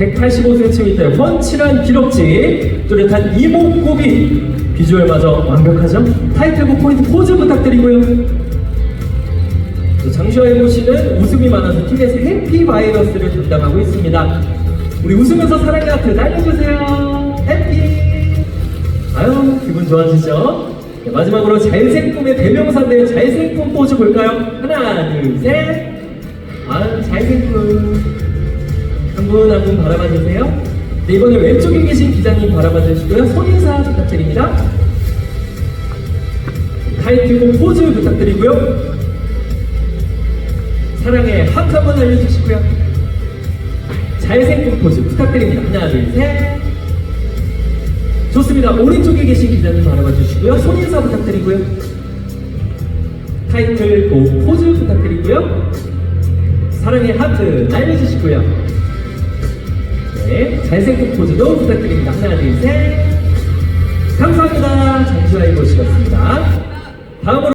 185cm의 훤칠한 기럭지, 뚜렷한 이목구비, 비주얼마저 완벽하죠? 타이틀곡 포인트 포즈 부탁드리고요. 또 장시화 해보시는 웃음이 많아서 팀에서 해피 바이러스를 담당하고 있습니다. 우리 웃으면서 사랑의 하트 날려주세요. 해피. 아유 기분 좋아지죠? 네, 마지막으로 잘생꿈의 대명사인데요. 잘생꿈 포즈 볼까요? 하나, 둘, 셋. 아유 잘생꿈. 한분한분 바라봐 주세요. 네, 이번에 왼쪽에 계신 기자님 바라봐 주시고요. 손인사 부탁드립니다. 타이틀곡 포즈 부탁드리고요. 사랑의 하트 한번 알려주시고요. 잘생긴 포즈 부탁드립니다. 하나, 둘, 셋. 좋습니다. 오른쪽에 계신 기자님 바라봐 주시고요. 손인사 부탁드리고요. 타이틀곡 포즈 부탁드리고요. 사랑의 하트 날려주시고요. 네, 잘생긴 포즈도 부탁드립니다. 하나, 둘, 셋. 감사합니다. 장시와이 보시였습니다. 다음으로